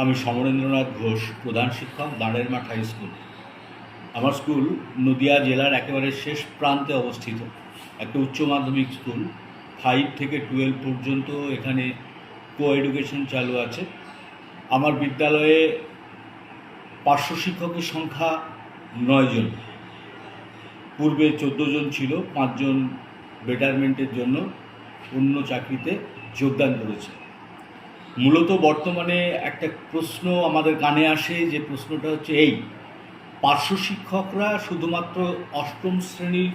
আমি সমরেন্দ্রনাথ ঘোষ, প্রধান শিক্ষক দাঁড়ের মাঠ হাই স্কুল আমার স্কুল নদিয়া জেলার একেবারে শেষ প্রান্তে অবস্থিত। একটা উচ্চ মাধ্যমিক স্কুল ফাইভ থেকে টুয়েলভ পর্যন্ত এখানে কো এডুকেশন চালু আছে। আমার বিদ্যালয়ে পার্শ্ব শিক্ষকের সংখ্যা নয়জন পূর্বে চোদ্দ জন ছিল পাঁচজন বেটারমেন্টের জন্য অন্য চাকরিতে যোগদান করেছে। মূলত বর্তমানে একটা প্রশ্ন আমাদের কানে আসে যে প্রশ্নটা হচ্ছে এই, পার্শ্ব শিক্ষকরা শুধুমাত্র অষ্টম শ্রেণি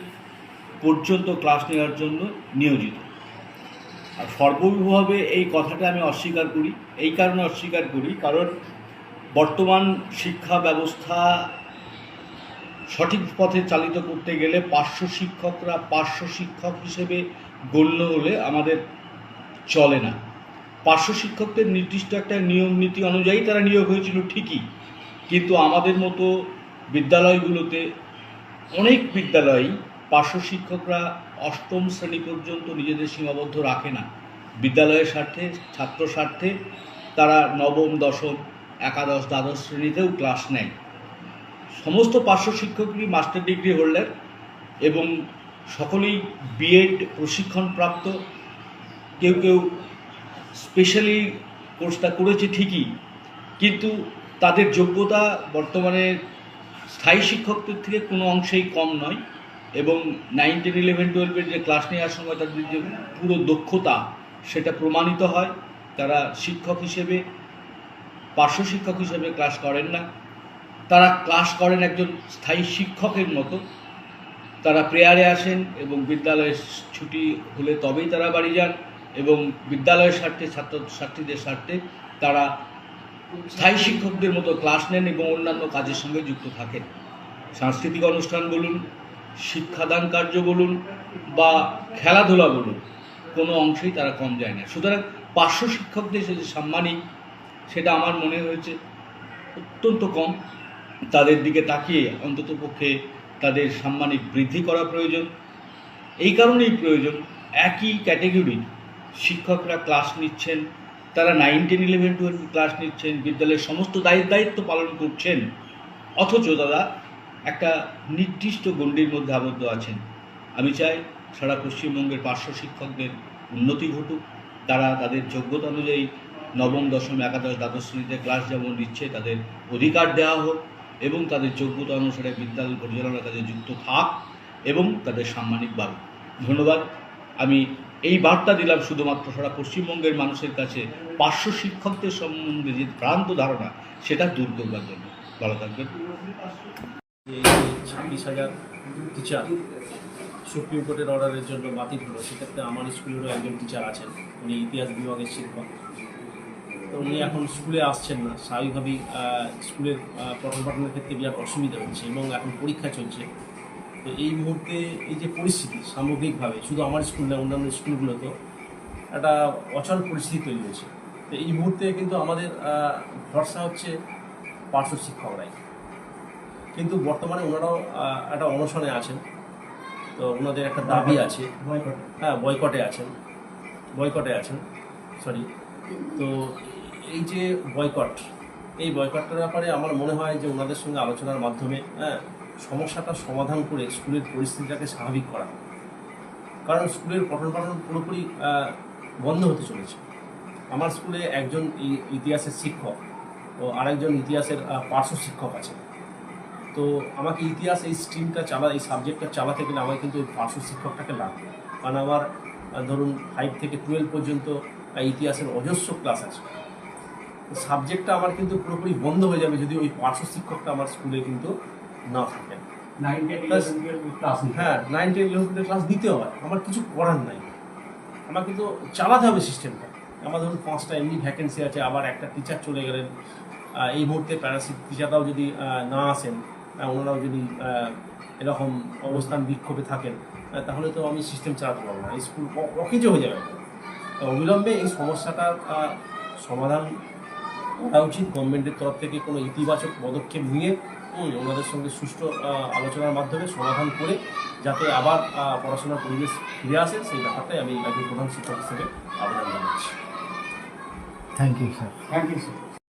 পর্যন্ত ক্লাস নেওয়ার জন্য নিয়োজিত। আর সর্বভাবে এই কথাটা আমি অস্বীকার করি, এই কারণে অস্বীকার করি, কারণ বর্তমান শিক্ষা ব্যবস্থা সঠিক পথে চালিত করতে গেলে পার্শ্ব শিক্ষকরা পার্শ্ব শিক্ষক হিসেবে গণ্য হলে আমাদের চলে না। পার্শ্ব শিক্ষকদের নির্দিষ্ট একটা নিয়ম নীতি অনুযায়ী তারা নিয়োগ হয়েছিল ঠিকই। কিন্তু আমাদের মতো বিদ্যালয়গুলোতে অনেক বিদ্যালয়ই পার্শ্ব শিক্ষকরা অষ্টম শ্রেণি পর্যন্ত নিজেদের সীমাবদ্ধ রাখে না। বিদ্যালয়ের স্বার্থে, ছাত্র স্বার্থে তারা নবম, দশম, একাদশ, দ্বাদশ শ্রেণীতেও ক্লাস নেয়। সমস্ত পার্শ্ব শিক্ষকই মাস্টার ডিগ্রি হোল্ডার এবং সকলেই বিএড প্রশিক্ষণপ্রাপ্ত। কেউ কেউ স্পেশালি কোর্সটা করেছে ঠিকই, কিন্তু তাদের যোগ্যতা বর্তমানে স্থায়ী শিক্ষকদের থেকে কোনো অংশেই কম নয় এবং নাইন টেন ইলেভেন টুয়েলভের যে ক্লাস নেওয়ার সময় তাদের যে পুরো দক্ষতা সেটা প্রমাণিত হয়। তারা শিক্ষক হিসেবে, পার্শ্ব শিক্ষক হিসেবে ক্লাস করেন না। তারা ক্লাস করেন একজন স্থায়ী শিক্ষকের মতো। তারা প্রেয়ারে আসেন এবং বিদ্যালয়ের ছুটি হলে তবেই তারা বাড়ি যান। এবং বিদ্যালয়ের স্বার্থে ছাত্র ছাত্রীদের স্বার্থে তারা স্থায়ী শিক্ষকদের মতো ক্লাস নেন এবং অন্যান্য কাজের সঙ্গে যুক্ত থাকেন। সাংস্কৃতিক অনুষ্ঠান বলুন, শিক্ষাদান কার্য বলুন বা খেলাধুলা বলুন, কোনো অংশেই তারা কম যায় না। সুতরাং পার্শ্ব শিক্ষকদের যে সাম্মানিক সেটা আমার মনে হয়েছে অত্যন্ত কম। তাদের দিকে তাকিয়ে অন্ততপক্ষে তাদের সাম্মানিক বৃদ্ধি করা প্রয়োজন। এই কারণেই প্রয়োজন একই ক্যাটেগরির শিক্ষকরা ক্লাস নিচ্ছেন, তারা nine ten eleven twelve class নিচ্ছেন, বিদ্যালয়ের সমস্ত দায়িত্ব দায়িত্ব পালন করছেন, অথচ তারা একটা নির্দিষ্ট গণ্ডির মধ্যে আবদ্ধ আছেন। আমি চাই সারা পশ্চিমবঙ্গের পার্শ্ব শিক্ষকদের উন্নতি ঘটুক, তারা তাদের যোগ্যতা অনুযায়ী নবম, দশম, একাদশ, দ্বাদশ শ্রেণীতে ক্লাস যেমন নিচ্ছে, তাদের অধিকার দেওয়া হোক এবং তাদের যোগ্যতা অনুসারে বিদ্যালয় পরিচালনার কাজে যুক্ত থাক এবং তাদের সাম্মানিক বাড়ুক। ধন্যবাদ। আমি এই বার্তা দিলাম শুধুমাত্র সারা পশ্চিমবঙ্গের মানুষের কাছে। পার্শ্ব শিক্ষকদের সম্বন্ধে যে ভ্রান্ত ধারণা, সেটা দূর করবার জন্য। ভালো থাকবেন। ছাব্বিশ হাজার টিচার সুপ্রিম কোর্টের অর্ডারের জন্য বাতিল হলো। সেক্ষেত্রে আমার স্কুলেরও একজন টিচার আছেন। উনি ইতিহাস বিভাগের শিক্ষক। তো উনি এখন স্কুলে আসছেন না। স্বাভাবিকভাবেই স্কুলের পঠন পাঠনের ক্ষেত্রে বিরাট অসুবিধা হচ্ছে এবং এখন পরীক্ষা চলছে। তো এই মুহূর্তে এই যে পরিস্থিতি সামগ্রিকভাবে শুধু আমার স্কুল না অন্যান্য স্কুলগুলোতেও একটা অচল পরিস্থিতি তৈরি হয়েছে। তো এই মুহূর্তে কিন্তু আমাদের ভরসা হচ্ছে পার্শ্ব শিক্ষকরাই। কিন্তু বর্তমানে ওনারাও একটা অনশনে আছেন। তো ওনাদের একটা দাবি আছে। হ্যাঁ বয়কটে আছেন। বয়কটে আছেন সরি তো এই যে বয়কট এই বয়কটটার ব্যাপারে আমার মনে হয় যে ওনাদের সঙ্গে আলোচনার মাধ্যমে হ্যাঁ সমস্যাটা সমাধান করে স্কুলের পরিস্থিতিটাকে স্বাভাবিক করা। কারণ স্কুলের পঠন পাঠন পুরোপুরি বন্ধ হতে চলেছে। আমার স্কুলে একজন ইতিহাসের শিক্ষক ও আরেকজন ইতিহাসের পার্শ্ব শিক্ষক আছে তো আমাকে ইতিহাস এই স্ট্রিমটা চালা, এই সাবজেক্টটা চালাতে গেলে আমাকে কিন্তু ওই পার্শ্ব শিক্ষকটাকে লাগবে। কারণ আমার ধরুন ফাইভ থেকে টুয়েলভ পর্যন্ত ইতিহাসের অজস্র ক্লাস আছে। সাবজেক্টটা আমার কিন্তু পুরোপুরি বন্ধ হয়ে যাবে যদি ওই পার্শ্ব শিক্ষকটা আমার স্কুলে কিন্তু না থাকেন হ্যাঁ নাইন টেন ইলেভেন ক্লাস দিতে হয় আমার কিছু করার নাই। আমার কিন্তু চালাতে হবে সিস্টেমটা আমার ধরুন পাঁচটা এমনি ভ্যাকেন্সি আছে আবার একটা টিচার চলে গেলেন। এই মুহূর্তে প্যারাসিট টিচাররাও যদি না আসেন ওনারাও যদি এরকম অবস্থান বিক্ষোভে থাকেন তাহলে তো আমি সিস্টেম চালাতে পারব না। স্কুল অকেজো হয়ে যাবে। তো অবিলম্বে এই সমস্যাটার সমাধান করা উচিত। গভর্নমেন্টের তরফ থেকে কোনো ইতিবাচক পদক্ষেপ নিয়ে ওনাদের সঙ্গে সুষ্ঠু আহ, আলোচনার মাধ্যমে সমাধান করে যাতে আবার আহ, পড়াশোনার পরিবেশ ফিরে আসে সেই ব্যাপারটাই আমি একজন প্রধান শিক্ষক হিসেবে আবেদন জানাচ্ছি। Thank you sir thank you sir